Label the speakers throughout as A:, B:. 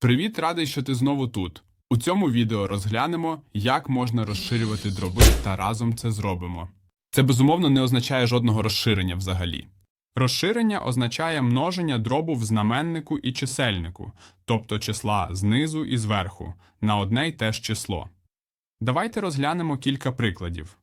A: Привіт, радий, що ти знову тут. У цьому відео розглянемо, як можна розширювати дроби та разом це зробимо. Це безумовно не означає жодного розширення взагалі. Розширення означає множення дробу в знаменнику і чисельнику, тобто числа знизу і зверху, на одне й те ж число. Давайте розглянемо кілька прикладів.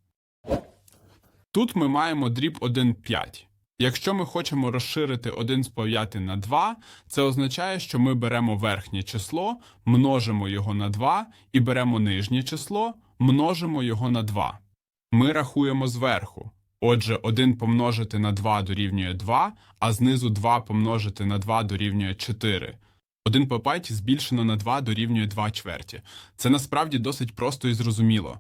A: Тут ми маємо дріб 1,5. Якщо ми хочемо розширити 1 з 9 на 2, це означає, що ми беремо верхнє число, множимо його на 2 і беремо нижнє число, множимо його на 2. Ми рахуємо зверху. Отже, 1 помножити на 2 дорівнює 2, а знизу 2 помножити на 2 дорівнює 4. 1 по 5 збільшено на 2 дорівнює 2 чверті. Це насправді досить просто і зрозуміло.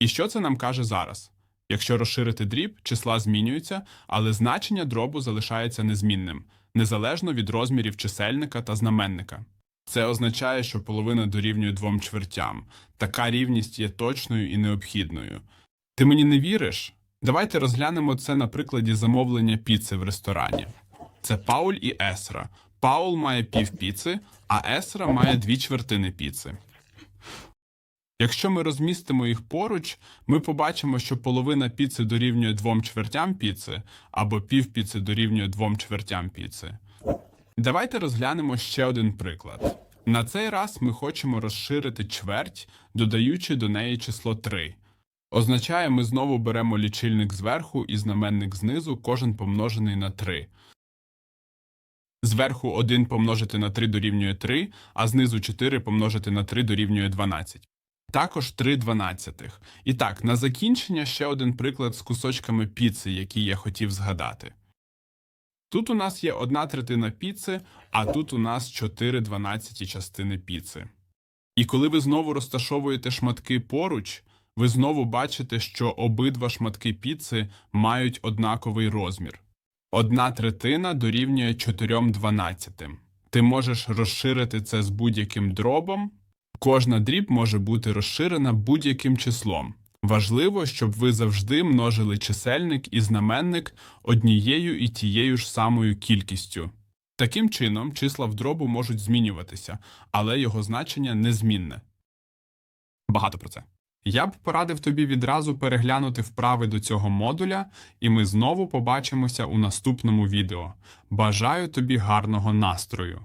A: І що це нам каже зараз? Якщо розширити дріб, числа змінюються, але значення дробу залишається незмінним, незалежно від розмірів чисельника та знаменника. Це означає, що половина дорівнює двом чвертям. Така рівність є точною і необхідною. Ти мені не віриш? Давайте розглянемо це на прикладі замовлення піци в ресторані. Це Пауль і Есра. Паул має пів піци, а Есра має дві чвертини піци. Якщо ми розмістимо їх поруч, ми побачимо, що половина піци дорівнює двом чвертям піци, або пів піци дорівнює двом чвертям піци. Давайте розглянемо ще один приклад. На цей раз ми хочемо розширити чверть, додаючи до неї число 3. Означає, ми знову беремо лічильник зверху і знаменник знизу, кожен помножений на 3. Зверху 1 помножити на 3 дорівнює 3, а знизу 4 помножити на 3 дорівнює 12. Також 3 дванадцятих. І так, на закінчення ще один приклад з кусочками піци, які я хотів згадати. Тут у нас є одна третина піци, а тут у нас 4 дванадцяті частини піци. І коли ви знову розташовуєте шматки поруч, ви знову бачите, що обидва шматки піци мають однаковий розмір. Одна третина дорівнює 4 дванадцятим. Ти можеш розширити це з будь-яким дробом, Кожна дріб може бути розширена будь-яким числом. Важливо, щоб ви завжди множили чисельник і знаменник однією і тією ж самою кількістю. Таким чином, числа в дробу можуть змінюватися, але його значення незмінне. Багато про це. Я б порадив тобі відразу переглянути вправи до цього модуля, і ми знову побачимося у наступному відео. Бажаю тобі гарного настрою!